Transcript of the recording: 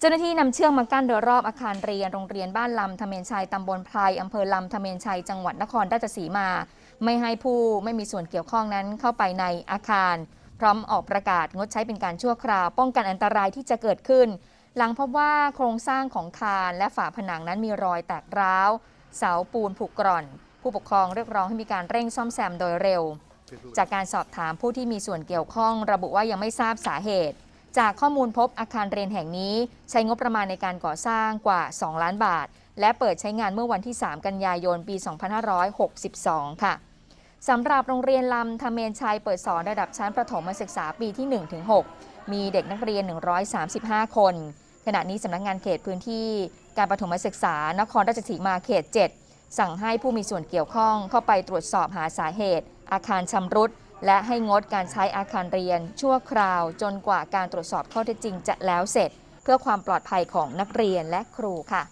เจ้าหน้าที่นำเชือกมากั้นโดยรอบอาคารเรียนโรงเรียนบ้านลำทะเมนชัยตำบลไพรอำเภอลำทะเมนชัยจังหวัดนครราชสีมา ไม่ให้ผู้ไม่มีส่วนเกี่ยวข้องนั้นเข้าไปในอาคาร พร้อมออกประกาศงดใช้เป็นการชั่วคราว ป้องกันอันตรายที่จะเกิดขึ้น หลังพบว่าโครงสร้างของคานและฝาผนังนั้นมีรอยแตกร้าว เสาปูนผุกร่อน ผู้ปกครองเรียกร้องให้มีการเร่งซ่อมแซมโดยเร็ว จากการสอบถามผู้ที่มีส่วนเกี่ยวข้อง ระบุว่ายังไม่ทราบสาเหตุ จากข้อมูลพบอาคารเรียนแห่งนี้ ใช้งบประมาณในการก่อสร้างกว่า 2 ล้านบาท และเปิดใช้งานเมื่อวันที่ 3 กันยายน ปี 2562 ค่ะสำหรับโรงเรียนลำทะเมนชัยเปิดสอนระดับชั้นประถมศึกษาปีที่ 1-6 มีเด็กนักเรียน 135 คน ขณะนี้สำนักงานเขตพื้นที่การประถมศึกษานครราชสีมาเขต 7 สั่งให้ผู้มีส่วนเกี่ยวข้องเข้าไปตรวจสอบหาสาเหตุ อาคารชำรุด และให้งดการใช้อาคารเรียน ชั่วคราวจนกว่าการตรวจสอบข้อเท็จจริงจะแล้วเสร็จ เพื่อความปลอดภัยของนักเรียนและครูค่ะ